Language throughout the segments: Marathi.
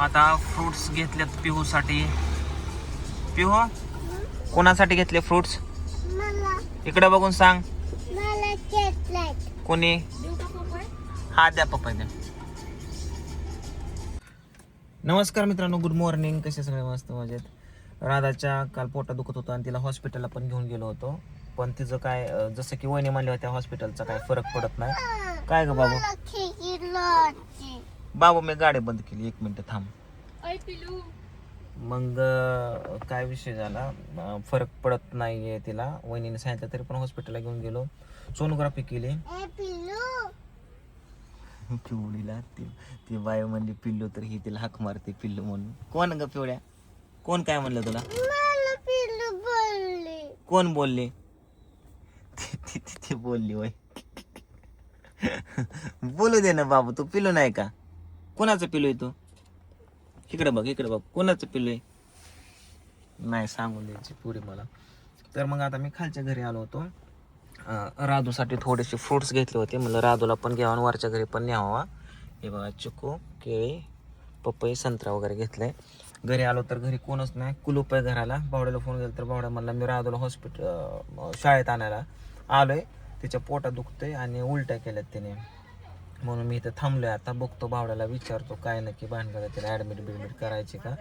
आता फ्रुट्स घेतलेत पिहूसाठी. पिहू कोणासाठी घेतले फ्रुट्स इकडे बघून सांग. कोणी? हा द्या पप्पा द्या. नमस्कार मित्रांनो गुड मॉर्निंग कसे सगळे मस्त मजेत? राधाच्या काल पोटा दुखत होतं आणि तिला हॉस्पिटलला पण घेऊन गेलो होतो. पण तिचं काय जसं की वहिनी म्हणल्या होत्या हॉस्पिटलचा काय फरक पडत नाही. काय ग बाबू? बाबू मी गाडी बंद केली. एक मिनिट थांब. मग अं, काय विषय झाला? अं, फरक पडत नाहीये तिला. वहिनीने सांगितलं तरी पण हॉस्पिटलला घेऊन गेलो. सोनोग्राफी केली. ए पिल्लू पिवळीला ती ती बाय म्हणली पिल्लू तर ही तिला हाक मारते पिल्लू म्हणून. कोण ग पिवळ्या? कोण काय म्हणलं तुला? मला पिल्लू बोलली. कोण बोलले? ती- ती ती- ती बोलली वय. बोलू दे ना बाबू तू पिलू नाही का? कोणाचं पिलू आहे तू? इकडे बघ इकडे बघ. कोणाचं पिलू आहे? नाही सांगून द्यायची पुढे मला. तर मग आता मी खालच्या घरी आलो होतो. राधूसाठी थोडेसे फ्रुट्स घेतले होते. म्हणलं राधूला पण घ्यावा आणि वरच्या घरी पण न्यावा. हे बघा चिकू केळी पपई संत्रा वगैरे घेतले. घरी आलो तर घरी कोणच नाही. कुलूप आहे घराला. बावड्याला फोन केला तर बावड्या म्हणला मी राधूला हॉस्पिटल शाळेत आणायला आलोय. तिच्या पोटात दुखतंय आणि उलट्या केल्यात त्याने म्हणून मी इथं थांबलोय. आता बघतो बावड्याला विचारतो काय नक्की भानगड तिला ॲडमिट बिडमिट करायची का?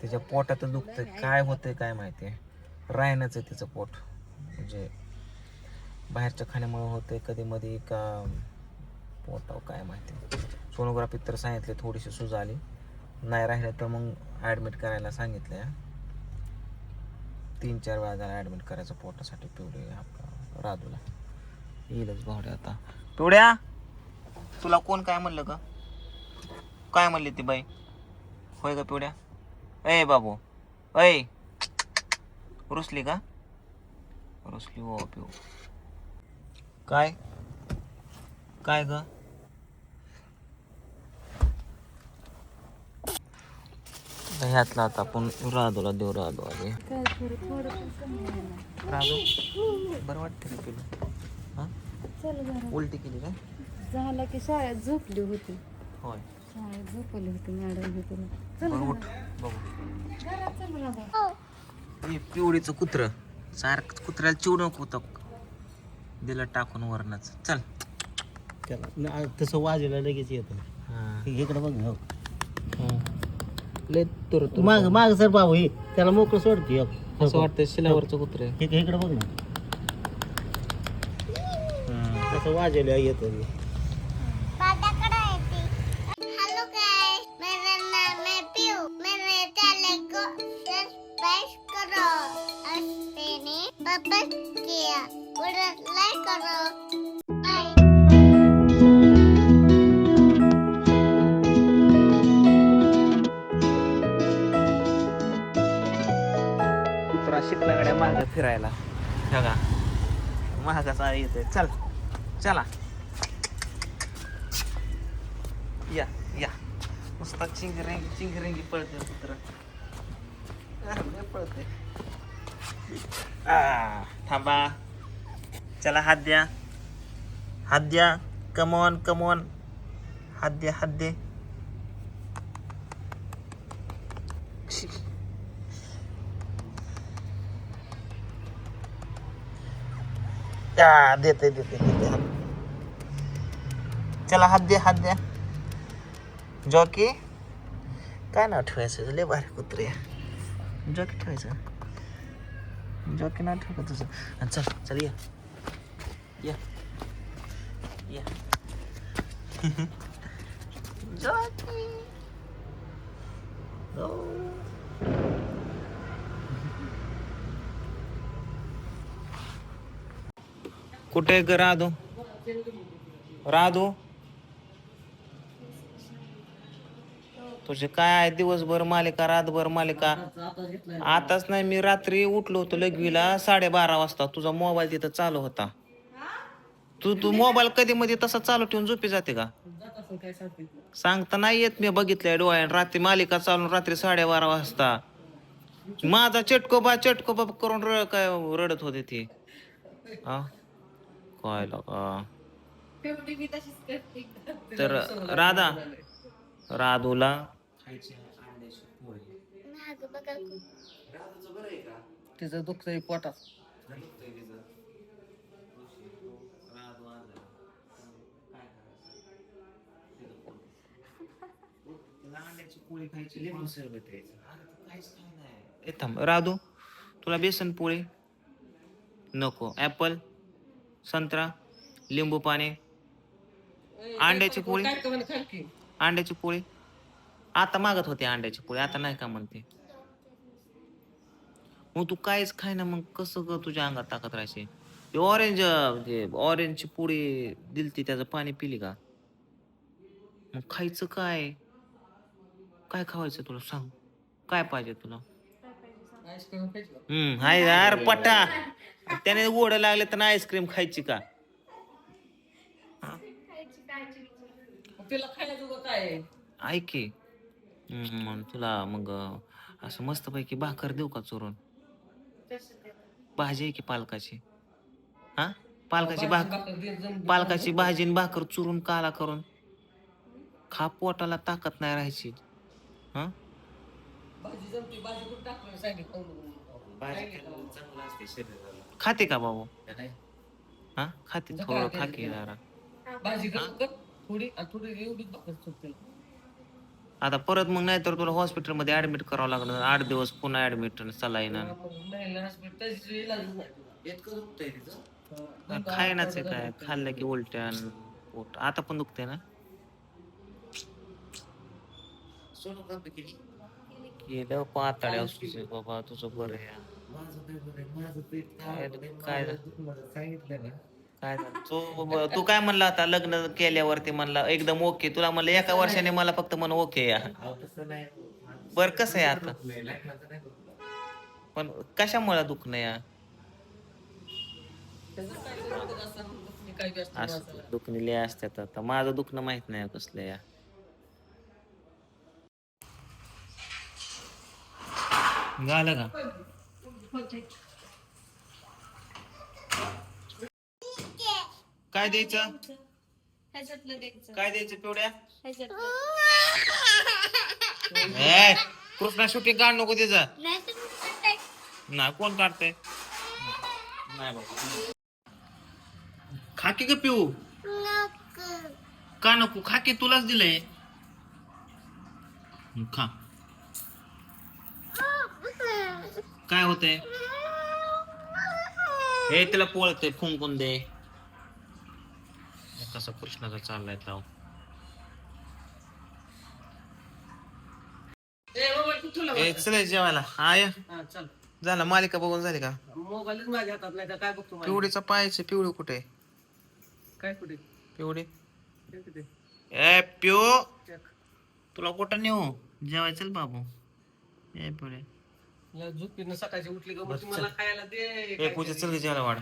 त्याच्या पोटात दुखतंय. काय होतंय काय माहिती? राहण्याचं आहे तिचं पोट. म्हणजे बाहेरच्या खाण्यामुळे होतंय कधी मध्ये का पोटाव काय माहिती? सोनोग्राफी तर सांगितले थोडीशी सूज आली. नाही राहिलं तर मग ॲडमिट करायला सांगितलं तीन चार वेळा झाला ॲडमिट करायचं पोटासाठी पिवळे आपला राजूला. येईलच भावड्या आता. पिवड्या तुला कोण काय म्हणलं का काय म्हणली ती बाई? होय का पिवड्या? ए बाबू ऐ रुसली का? रुसली हो पिऊ. काय? काय ग? ह्यातला आता आपण राधूला देऊ राधू आधी. राधू बरं वाटतं तुला? हा? उलटी केली काय? झालं की शाळेत झोपली होती. होय. शाळेत झोपली होती मॅडम बरं उठ बघू घरात. चल राधा हे पिवळीचं कुत्र. सारखं कुत्र्याला चिव नको होतं दिलं टाकून वरणाच चल. त्याला. न- तसं वाजायला लगेच येतं. हा. इकडे बघ ना. हो. लय तुर तुर माग माग सर बाबू हे त्याला मोकळं सोडते हो. असं वाटतं शिलावरचं कुत्र. आहे इकडे इकडे बघ ना. तसं वाजायला येतं. ते. करो. बाय कुत्रा शिकला गड्या माग फिरायला. बघा. महागाचा येतोय. चल. चला. या या. नुसता चिंगरेंगी चिंगरेंगी पळते लय पळते आ, थांबा. चला हात द्या. हात द्या. कमॉन कमॉन हात द्या हात दे देते देते चला हात दे हात द्या. जॉकी काय नाव ठेवायचं? लय बारे कुत्रे जॉकी ठेवायचं. जॉकी नाव ठेव का तुझं? चल चल या. या जॉकी हो. कुठे ग राधू? राधू? तुझे काय आहे दिवसभर मालिका रातभर मालिका? आताच नाही मी रात्री उठलो होतो लघवीला साडेबारा वाजता. तुझा मोबाईल तिथं चालू होता. तू तू मोबाईल कधी मध्ये तसा चालू ठेवून झोपी जाते का? सांगता नाही येत मी बघितलंय डोळ्याने. रात्री मालिका चालून रात्री साडेबारा वाजता. माझा चटकोबा चटकोबा करून रड काय रडत होते ती. हा? काय तर राधा राधूला खायची अंड्याची पोळी बघा. तिचं दुखतंय पोटात दुखतंय तिचं. राजू आजारी. काय करायचं? तिचं पोट. पोळी खायची लिंबू सरबत अरे काहीच खाय नाही. ए थांब. राधू तुला बेसन पोळी नको. ऍपल संत्रा लिंबू पाणी अंड्याची पोळी. अंड्याची पोळी. आता मागत होते अंड्याची पोळी आता नाही का म्हणते. मग तू काहीच खाय ना मग कसं ग तुझ्या अंगात ताकद राहायची ते ऑरेंज ऑरेंजची पोळी दिलती त्याचं पाणी पिली का? मग खायचं काय? काय खावायचं तुला सांग? काय पाहिजे तुला? हम्म हाय यार पटा. त्याने गोड लागले तर आईस्क्रीम खायची का? तिला खायला काय ऐक की. हम्म, तुला मग असं मस्तपैकी भाकर देऊ का चोरून? भाजी आहे की पालकाची? हा? पालकाची भाकर पालकाची भाजी आणि भाकर चुरून काला करून? खा पोटाला ताकद नाही राहायची. हा? खाते का बाबू? हा? खाते थोडं खाते जरा. भाजी कर थोडी आणि थोडी एवढीच भाकर चुकते आता परत मग नाही तर तुला हॉस्पिटलमध्ये ऍडमिट करावं लागणार. आठ दिवस पुन्हा ऍडमिट सलाईन खायनाच आहे काय? खाल्लं की उलट्या आणि पोट. आता पण दुखते ना? केलं. पाताळ्या असू बाबा तुझं बरं आहे. काय झालं? तू तू काय म्हणला आता लग्न केल्यावरती म्हणला एकदम ओके तुला म्हणलं एका वर्षाने मला फक्त म्हण ओके या बर कसं आहे आता? पण कशामुळे दुखणं या असं दुखणेले असतात आता. माझं दुखणं माहीत नाही कसलं या झालं का? काय द्यायचं? काय द्यायचं पिवड्या ए, कृष्णा शूटिंग काढ नको त्याचं नाही कोण काढतंय? नाही बाबा. खाकी का पिऊ. का नको? खाकी तुलाच दिलंय. खा. काय होतंय? हे तिला पोळतंय फुंकून दे. कसा कृष्णाचा चाललाय ताव. ए चल जेवायला. आय झाला मालिका बघून झाली का? मोबाईलच माझ्या हातात नाही तर काय बघतो माझ्या? पिवडीचा पायाचे पिवळी कुठे? आहे? काय कुठे काय कुठे ए चक. तुला कुठं नेऊ? जेवाय चल बाबू? ए पिवडे. या झोपीनं सकाळची उठली का मग ती मला खायला दे ए पूजा चल जेवायला वाढ.